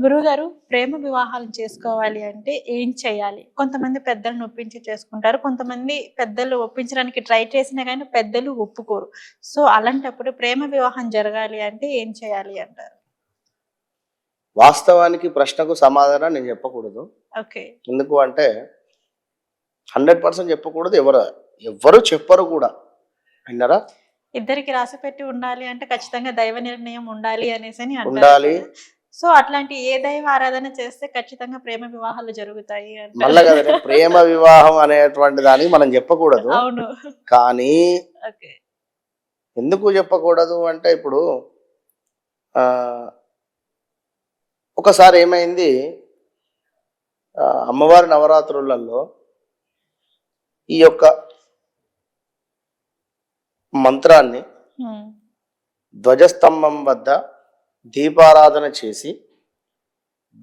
గురువుగారు ప్రేమ వివాహాలు చేసుకోవాలి అంటే ఏం చేయాలి? కొంతమంది పెద్దలను ఒప్పించి చేసుకుంటారు కొంతమంది పెద్దలు ఒప్పించడానికి ట్రై చేసినా కానీ పెద్దలు ఒప్పుకోరు. సో అలాంటప్పుడు ప్రేమ వివాహం జరగాలి అంటే ఏం చేయాలి అంటారు? వాస్తవానికి ప్రశ్నకు సమాధానం నేను చెప్పకూడదు. ఓకే. ఎందుకు అంటే హండ్రెడ్ పర్సెంట్ చెప్పకూడదు ఎవరు ఎవరు చెప్పరు కూడా. విన్నారా? ఇద్దరికి రాసి పెట్టి ఉండాలి అంటే ఖచ్చితంగా దైవ నిర్ణయం ఉండాలి అనేసి ఉండాలి. సో అట్లాంటి ఏ దైవ ఆరాధన చేస్తే ఖచ్చితంగా ప్రేమ వివాహాలు జరుగుతాయి. మళ్ళా కదా ప్రేమ వివాహం అనేటువంటి దానికి మనం చెప్పకూడదు. అవును. కానీ ఎందుకు చెప్పకూడదు అంటే ఇప్పుడు ఆ ఒకసారి ఏమైంది అమ్మవారి నవరాత్రులలో ఈ యొక్క మంత్రాన్ని ధ్వజస్తంభం వద్ద దీపారాధన చేసి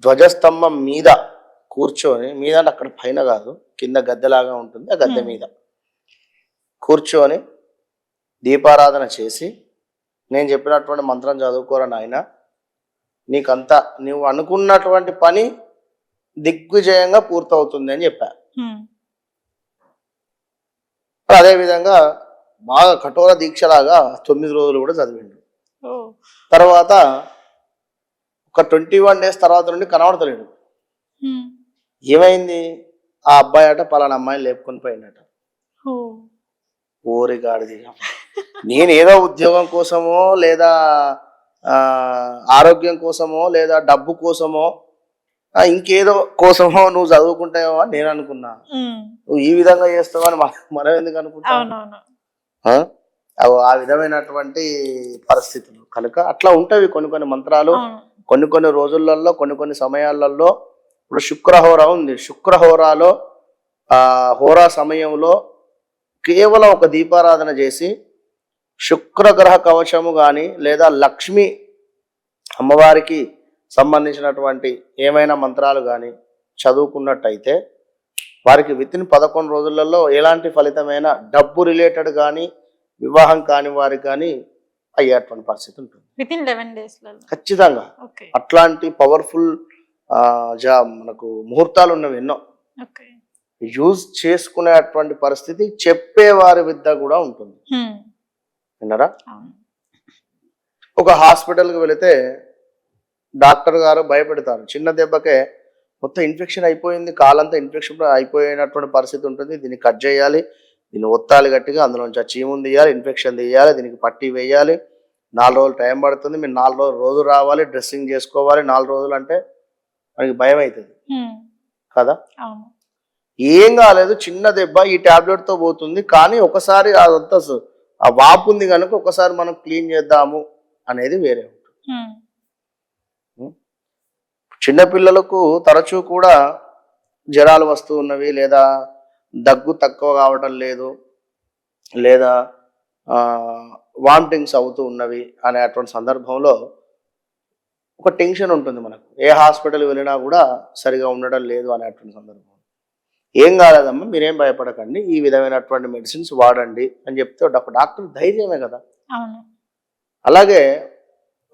ధ్వజస్తంభం మీద కూర్చొని మీద అంటే అక్కడ పైన కాదు కింద గద్దెలాగా ఉంటుంది ఆ గద్దె. మీద కూర్చొని దీపారాధన చేసి నేను చెప్పినటువంటి మంత్రం చదువుకోరా నాయన నీకంతా నువ్వు అనుకున్నటువంటి పని దిగ్విజయంగా పూర్తవుతుంది అని చెప్పా. ఉమ్, అదే విధంగా బాగా కఠోర దీక్షలాగా తొమ్మిది రోజులు కూడా చదివిండు. తర్వాత ఒక ట్వంటీ వన్ డేస్ తర్వాత నుండి కనబడతలేడు. ఏమైంది? ఆ అబ్బాయి అట పలానా అమ్మాయిని లేపుకొని పోయినట. ఓరి గాడిది నేను ఏదో ఉద్యోగం కోసమో లేదా ఆ, ఆరోగ్యం కోసమో లేదా డబ్బు కోసమో ఇంకేదో కోసమో నువ్వు చదువుకుంటావో అని నేను అనుకున్నా. నువ్వు ఈ విధంగా చేస్తావని మన- మనం ఎందుకు అనుకుంటాం ఆ? విధమైనటువంటి పరిస్థితులు. కనుక అట్లా ఉంటవి కొన్ని కొన్ని మంత్రాలు. కొన్ని కొన్ని రోజులలో కొన్ని కొన్ని సమయాలలో ఇప్పుడు శుక్రహోర ఉంది. శుక్రహోరాలో ఆ హోరా సమయంలో కేవలం ఒక దీపారాధన చేసి శుక్రగ్రహ కవచము కానీ లేదా లక్ష్మి అమ్మవారికి సంబంధించినటువంటి ఏమైనా మంత్రాలు కానీ చదువుకున్నట్టయితే వారికి విత్ ఇన్ పదకొండు రోజులలో ఎలాంటి ఫలితమైన డబ్బు రిలేటెడ్ కానీ వివాహం కాని వారికి కానీ అయ్యేటువంటి పరిస్థితి ఉంటుంది. విత్ ఇన్ లెవెన్ డేస్ ఖచ్చితంగా. అట్లాంటి పవర్ఫుల్ జా మనకు ముహూర్తాలు ఉన్నవి ఎన్నో. యూజ్ చేసుకునేటువంటి పరిస్థితి చెప్పేవారి విద్య కూడా ఉంటుంది. ఉమ్, విన్నారా? ఒక హాస్పిటల్కి వెళితే డాక్టర్ గారు భయపెడతారు. చిన్న దెబ్బకే మొత్తం ఇన్ఫెక్షన్ అయిపోయింది కాలంతా ఇన్ఫెక్షన్ అయిపోయినటువంటి పరిస్థితి ఉంటుంది. దీన్ని కట్ చేయాలి. దీన్ని ఒత్తాలి గట్టిగా అందులోంచి ఆ చీముని తీయాలి ఇన్ఫెక్షన్ తీయాలి దీనికి పట్టి వేయాలి. నాలుగు రోజులు టైం పడుతుంది మీరు నాలుగు రోజులు రోజు రావాలి డ్రెస్సింగ్ చేసుకోవాలి. నాలుగు రోజులు అంటే మనకి భయం అవుతుంది. కదా? ఏం కాలేదు చిన్న దెబ్బ ఈ తో పోతుంది. కానీ ఒకసారి అదంతా ఆ వాపు ఉంది కనుక ఒకసారి మనం క్లీన్ చేద్దాము అనేది వేరే ఉంటుంది. చిన్నపిల్లలకు తరచూ కూడా జ్వరాలు వస్తూ ఉన్నవి లేదా దగ్గు తక్కువ కావటం లేదు లేదా వామిటింగ్స్ అవుతూ ఉన్నవి అనేటువంటి సందర్భంలో ఒక టెన్షన్ ఉంటుంది మనకు. ఏ హాస్పిటల్ వెళ్ళినా కూడా సరిగా ఉండడం లేదు అనేటువంటి సందర్భం. ఏం కాలేదమ్మా? మీరేం భయపడకండి. ఈ విధమైనటువంటి మెడిసిన్స్ వాడండి అని చెప్తే ఒక డాక్టర్ ధైర్యమే కదా. అలాగే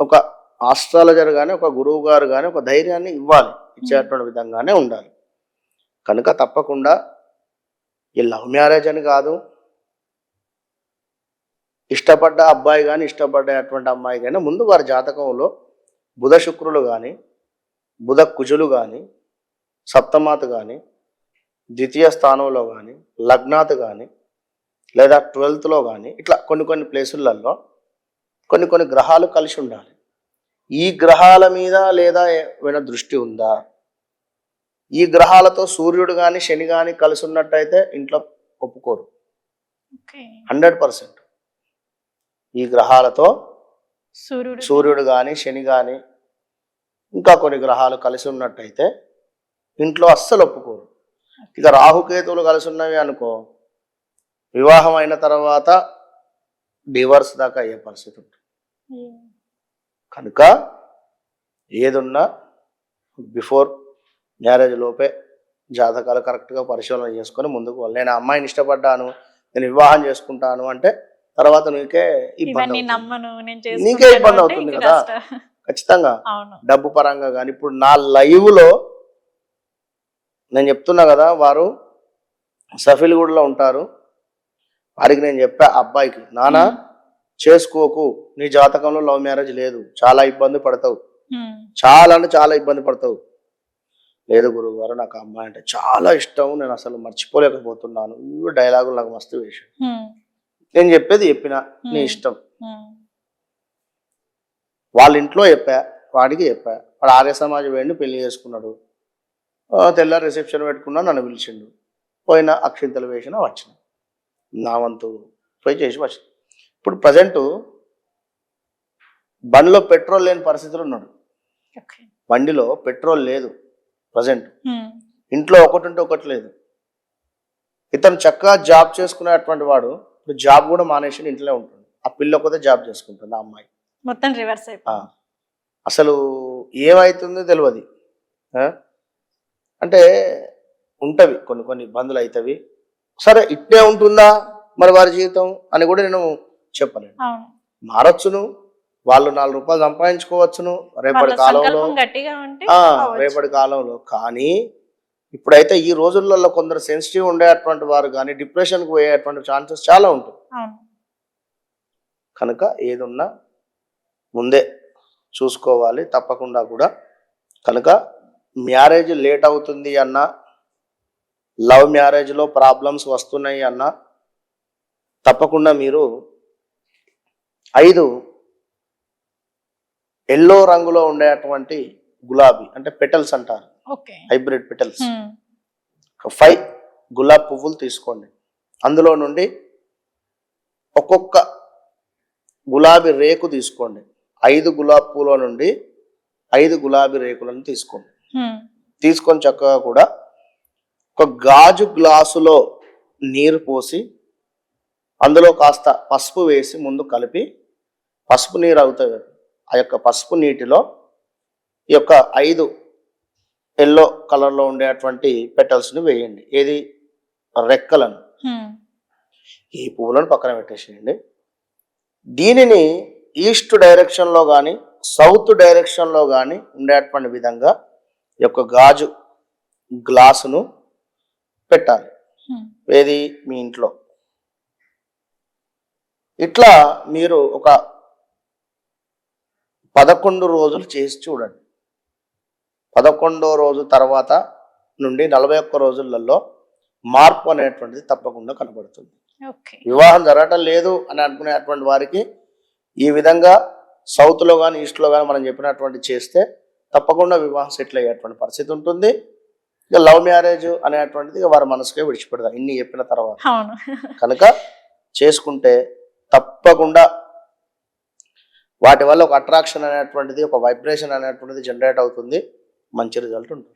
ఒక ఆస్ట్రాలజర్ కానీ ఒక గురువు గారు కానీ ఒక ధైర్యాన్ని ఇవ్వాలి. ఇచ్చేటువంటి విధంగానే ఉండాలి. కనుక తప్పకుండా ఈ లవ్ మ్యారేజ్ అని కాదు. ఇష్టపడ్డ అబ్బాయి కానీ ఇష్టపడేటువంటి అమ్మాయి కానీ ముందు వారి జాతకంలో బుధ శుక్రులు కానీ బుధ కుజులు కానీ సప్తమాత కానీ ద్వితీయ స్థానంలో కానీ లగ్నాత్ కానీ లేదా ట్వెల్త్లో కానీ ఇట్లా కొన్ని కొన్ని ప్లేసులలో కొన్ని కొన్ని గ్రహాలు కలిసి ఉండాలి. ఈ గ్రహాల మీద లేదా ఏమైనా దృష్టి ఉందా? ఈ గ్రహాలతో సూర్యుడు కానీ శని కానీ కలిసి ఉన్నట్టయితే ఇంట్లో ఒప్పుకోరు. Hundred percent. ఈ గ్రహాలతో సూర్యుడు సూర్యుడు కానీ శని కానీ ఇంకా కొన్ని గ్రహాలు కలిసి ఉన్నట్టయితే ఇంట్లో అస్సలు ఒప్పుకోరు. ఇక రాహుకేతువులు కలిసి ఉన్నవి అనుకో వివాహం అయిన తర్వాత డివర్స్ దాకా అయ్యే పరిస్థితి ఉంటుంది. కనుక ఏదున్నా బిఫోర్ మ్యారేజ్ లోపే జాతకాలు కరెక్ట్గా పరిశీలన చేసుకొని ముందుకు వెళ్ళాలి నేను అమ్మాయిని ఇష్టపడ్డాను నేను వివాహం చేసుకుంటాను అంటే తర్వాత నీకే ఇబ్బంది నీకే ఇబ్బంది అవుతుంది కదా. ఖచ్చితంగా. డబ్బు పరంగా కానీ ఇప్పుడు నా లైవ్లో నేను చెప్తున్నా కదా వారు సఫిల్గూడలో ఉంటారు. వారికి నేను చెప్పా అబ్బాయికి నానా చేసుకోకు నీ జాతకంలో లవ్ మ్యారేజ్ లేదు చాలా ఇబ్బంది పడతావు. చాలా అంటే చాలా ఇబ్బంది పడతావు. లేదు గురువు గారు నాకు అమ్మాయి అంటే చాలా ఇష్టం నేను అసలు మర్చిపోలేకపోతున్నాను. ఇవి డైలాగులు నాకు మస్తు వేసాడు నేను చెప్పేది చెప్పిన నీ. ఇష్టం. వాళ్ళ ఇంట్లో చెప్పా వాడికి చెప్పా. వాడు ఆర్య సమాజం వేడిని పెళ్ళి చేసుకున్నాడు. ఆ, తెల్లారి రిసెప్షన్ పెట్టుకున్నా నన్ను పిలిచిండు. పోయిన అక్షింతలు వేసిన వచ్చిన. నా వంతు పోయి చేసి వచ్చిన. ఇప్పుడు ప్రజెంట్ బండిలో పెట్రోల్ లేని పరిస్థితులు ఉన్నాడు. బండిలో పెట్రోల్ లేదు. ప్రజెంట్. ఇంట్లో ఒకటి ఉంటే ఒకటి లేదు. ఇతను చక్కగా జాబ్ చేసుకునేటువంటి వాడు ఇప్పుడు జాబ్ కూడా మానేసి ఇంట్లోనే ఉంటుంది ఆ పిల్ల ఒకదే జాబ్ చేసుకుంటుంది ఆ అమ్మాయి. మొత్తం రివర్స్ అసలు ఏమవుతుందో తెలియదు? అంటే ఉంటవి కొన్ని కొన్ని ఇబ్బందులు అవుతవి సరే ఇట్టే ఉంటుందా మరి వారి జీవితం అని కూడా నేను చెప్పలేను. మారొచ్చును వాళ్ళు నాలుగు రూపాయలు సంపాదించుకోవచ్చును రేపటి కాలంలో. రేపటి కాలంలో. కానీ ఇప్పుడైతే ఈ రోజులలో కొందరు సెన్సిటివ్ ఉండేటువంటి వారు కానీ డిప్రెషన్కి పోయేటువంటి ఛాన్సెస్ చాలా ఉంటాయి. అవును. కనుక ఏదున్నా ముందే చూసుకోవాలి. తప్పకుండా కూడా. కనుక మ్యారేజ్ లేట్ అవుతుంది అన్న లవ్ మ్యారేజ్లో ప్రాబ్లమ్స్ వస్తున్నాయి అన్న తప్పకుండా మీరు ఐదు ఎల్లో రంగులో ఉండేటువంటి గులాబీ అంటే పెటల్స్ అంటారు. ఓకే. Hybrid petals. ఫైవ్ గులాబ్ పువ్వులు తీసుకోండి. అందులో నుండి ఒక్కొక్క గులాబీ రేకు తీసుకోండి. ఐదు గులాబీ పూల నుండి ఐదు గులాబీ రేకులను తీసుకోండి. తీసుకొని చక్కగా కూడా ఒక గాజు గ్లాసులో నీరు పోసి అందులో కాస్త పసుపు వేసి ముందు కలిపి పసుపు నీరు అవుతుంది ఆ యొక్క పసుపు నీటిలో ఈ యొక్క ఐదు ఎల్లో కలర్లో ఉండేటువంటి పెటల్స్ని వేయండి. ఏది? రెక్కలను. ఈ పువ్వులను పక్కన పెట్టేసేయండి. దీనిని ఈస్ట్ డైరెక్షన్లో కానీ సౌత్ డైరెక్షన్లో కానీ ఉండేటువంటి విధంగా ఈ యొక్క గాజు గ్లాసును పెట్టాలి. ఏది? మీ ఇంట్లో. ఇట్లా మీరు ఒక పదకొండు రోజులు చేసి చూడండి. పదకొండో రోజు తర్వాత నుండి నలభై ఒక్క రోజులలో మార్పు అనేటువంటిది తప్పకుండా కనబడుతుంది. వివాహం జరగటం లేదు అని అనుకునేటువంటి వారికి ఈ విధంగా సౌత్లో కానీ ఈస్ట్లో కానీ మనం చెప్పినటువంటి చేస్తే తప్పకుండా వివాహం సెటిల్ అయ్యేటువంటి పరిస్థితి ఉంటుంది. ఇక లవ్ మ్యారేజ్ అనేటువంటిది ఇక వారి మనసుకే విడిచిపెడదాం ఇన్ని చెప్పిన తర్వాత. కనుక చేసుకుంటే తప్పకుండా వాటి వల్ల ఒక అట్రాక్షన్ అనేటువంటిది ఒక వైబ్రేషన్ అనేటువంటిది జనరేట్ అవుతుంది. మంచి రిజల్ట్ ఉంటుంది.